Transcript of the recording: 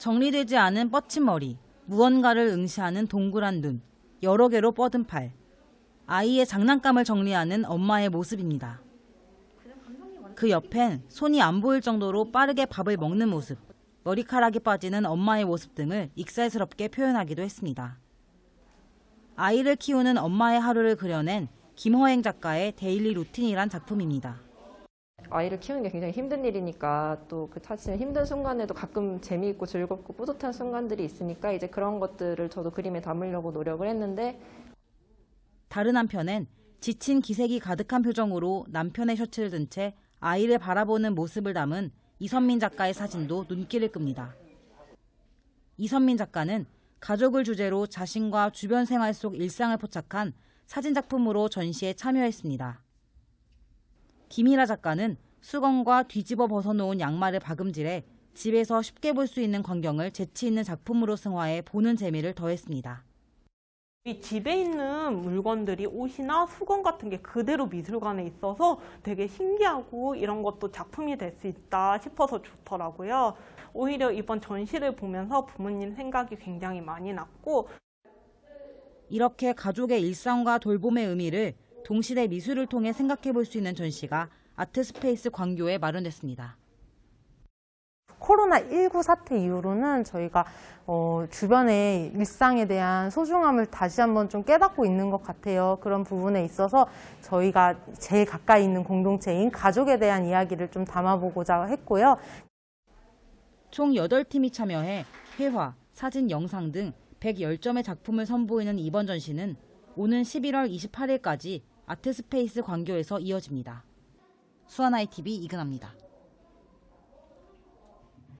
정리되지 않은 뻗친 머리, 무언가를 응시하는 동그란 눈, 여러 개로 뻗은 팔. 아이의 장난감을 정리하는 엄마의 모습입니다. 그 옆엔 손이 안 보일 정도로 빠르게 밥을 먹는 모습, 머리카락이 빠지는 엄마의 모습 등을 익살스럽게 표현하기도 했습니다. 아이를 키우는 엄마의 하루를 그려낸 김허행 작가의 데일리 루틴이란 작품입니다. 아이를 키우는 게 굉장히 힘든 일이니까 또 그 사실 힘든 순간에도 가끔 재미있고 즐겁고 뿌듯한 순간들이 있으니까 이제 그런 것들을 저도 그림에 담으려고 노력을 했는데 다른 한편엔 지친 기색이 가득한 표정으로 남편의 셔츠를 든 채 아이를 바라보는 모습을 담은 이선민 작가의 사진도 눈길을 끕니다. 이선민 작가는 가족을 주제로 자신과 주변 생활 속 일상을 포착한 사진 작품으로 전시에 참여했습니다. 김희라 작가는 수건과 뒤집어 벗어놓은 양말을 박음질해 집에서 쉽게 볼 수 있는 광경을 재치 있는 작품으로 승화해 보는 재미를 더했습니다. 이 집에 있는 물건들이 옷이나 수건 같은 게 그대로 미술관에 있어서 되게 신기하고 이런 것도 작품이 될 수 있다 싶어서 좋더라고요. 오히려 이번 전시를 보면서 부모님 생각이 굉장히 많이 났고 이렇게 가족의 일상과 돌봄의 의미를 동시대 미술을 통해 생각해 볼 수 있는 전시가 아트스페이스 광교에 마련됐습니다. 코로나19 사태 이후로는 저희가 어, 주변의 일상에 대한 소중함을 다시 한번 좀 깨닫고 있는 것 같아요. 그런 부분에 있어서 저희가 제일 가까이 있는 공동체인 가족에 대한 이야기를 좀 담아보고자 했고요. 총 8팀이 참여해 회화, 사진, 영상 등 110점의 작품을 선보이는 이번 전시는 오는 11월 28일까지 아트스페이스 광교에서 이어집니다. 수아나이 TV 이근합니다.